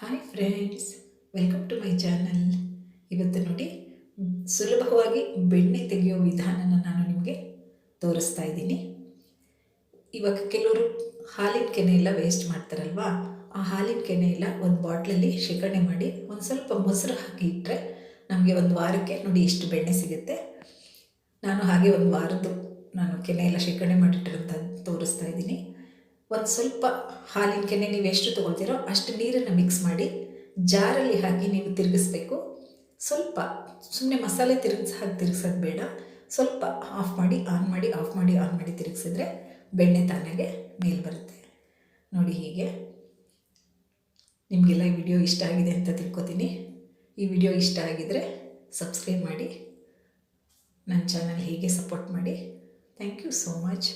Hi friends welcome to my channel ಇವತ್ತು ನೋಡಿ ಸುಲಭವಾಗಿ ಬೆಣ್ಣೆ ತೆಗೆಯೋ ವಿಧಾನನ ನಾನು ನಿಮಗೆ ತೋರಿಸ್ತಾ ಇದ್ದೀನಿ. ಇವಾಗ ಕೆಲವರು ಹಾಲಿನ ಕೆನೆ ಎಲ್ಲ ವೇಸ್ಟ್ ಮಾಡ್ತಾರಲ್ವಾ? ಆ ಹಾಲಿನ ಕೆನೆ ಎಲ್ಲ ಒಂದು ಬಾಟ್ಲಲ್ಲಿ ಶೇಖರಣೆ ಮಾಡಿ ಒಂದು ಸ್ವಲ್ಪ ಮೊಸರು ಹಾಕಿ ಇಟ್ಟರೆ ನಮಗೆ ಒಂದು ವಾರಕ್ಕೆ ನೋಡಿ ಇಷ್ಟು ಬೆಣ್ಣೆ ಸಿಗುತ್ತೆ. ನಾನು ಹಾಗೆ ಒಂದು ವಾರದ್ದು ನಾನು ಕೆನೆ ಎಲ್ಲ ಶೇಖರಣೆ ಮಾಡಿಟ್ಟಿರೋಂಥ ಒಂದು ಸ್ವಲ್ಪ ಹಾಲಿನ ಕೆನೆ ನೀವು ಎಷ್ಟು ತೊಗೊಳ್ತೀರೋ ಅಷ್ಟು ನೀರನ್ನು ಮಿಕ್ಸ್ ಮಾಡಿ ಜಾರಲ್ಲಿ ಹಾಕಿ ನೀವು ತಿರುಗಿಸ್ಬೇಕು. ಸ್ವಲ್ಪ ಸುಮ್ಮನೆ ಮಸಾಲೆ ತಿರುಗಿಸ್ ಹಾಕಿ ತಿರುಗಿಸೋದು ಬೇಡ. ಸ್ವಲ್ಪ ಆಫ್ ಮಾಡಿ ಆನ್ ಮಾಡಿ ಆಫ್ ಮಾಡಿ ಆನ್ ಮಾಡಿ ತಿರುಗಿಸಿದ್ರೆ ಬೆಣ್ಣೆ ತಾನಾಗೆ ಮೇಲೆ ಬರುತ್ತೆ. ನೋಡಿ ಹೀಗೆ. ನಿಮಗೆಲ್ಲ ಈ ವಿಡಿಯೋ ಇಷ್ಟ ಆಗಿದೆ ಅಂತ ತಿಳ್ಕೊತೀನಿ. ಈ ವಿಡಿಯೋ ಇಷ್ಟ ಆಗಿದ್ದರೆ ಸಬ್ಸ್ಕ್ರೈಬ್ ಮಾಡಿ ನನ್ನ ಚಾನಲ್ ಹೀಗೆ ಸಪೋರ್ಟ್ ಮಾಡಿ. Thank you so much